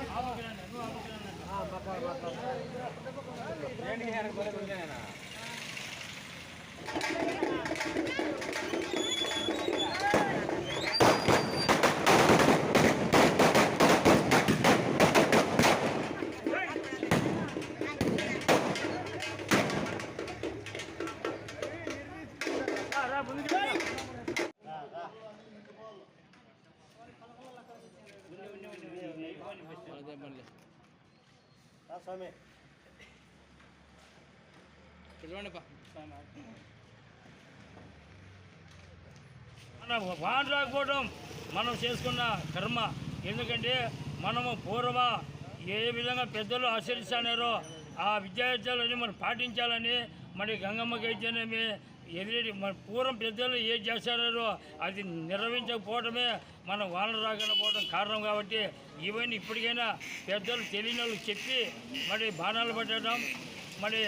हाँ స్వామి. మన వాన రాకపోవడం మనం చేసుకున్న కర్మ. ఎందుకంటే మనము పూర్వ ఏ విధంగా పెద్దలు ఆచరిస్తున్నారో ఆ విద్యార్థులని మనం పాటించాలని మరి గంగమ్మకి అయితేనేమి ఎదురెడి మన పూర్వం పెద్దలు ఏం చేశారో అది నిర్వహించకపోవడమే మన వాన రాకపోవడం కారణం కాబట్టి ఇవన్నీ ఇప్పటికైనా పెద్దలు తెలియని వాళ్ళు చెప్పి మరి బాణాలు పట్టడం మరి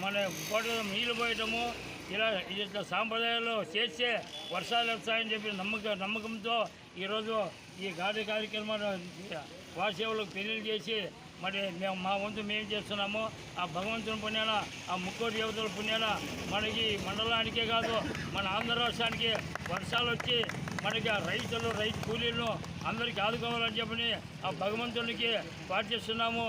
మన కోట నీళ్ళు పోయటము ఇలా ఇట్లా సాంప్రదాయాలు చేస్తే వర్షాలు వస్తాయని చెప్పి నమ్మక నమ్మకంతో ఈరోజు ఈ గాడి కార్యక్రమాలు వాసేవులకు పెళ్ళి చేసి మరి మేము మా వంతు మేము చేస్తున్నాము. ఆ భగవంతుని పుణ్యాన ఆ ముక్కోటి దేవతల పుణ్యాన మనకి మండలానికే కాదు మన ఆంధ్ర రాష్ట్రానికి వర్షాలు వచ్చి మనకి ఆ రైతులు రైతు కూలీలను అందరికీ ఆదుకోవాలని చెప్పని ఆ భగవంతునికి పాటిస్తున్నాము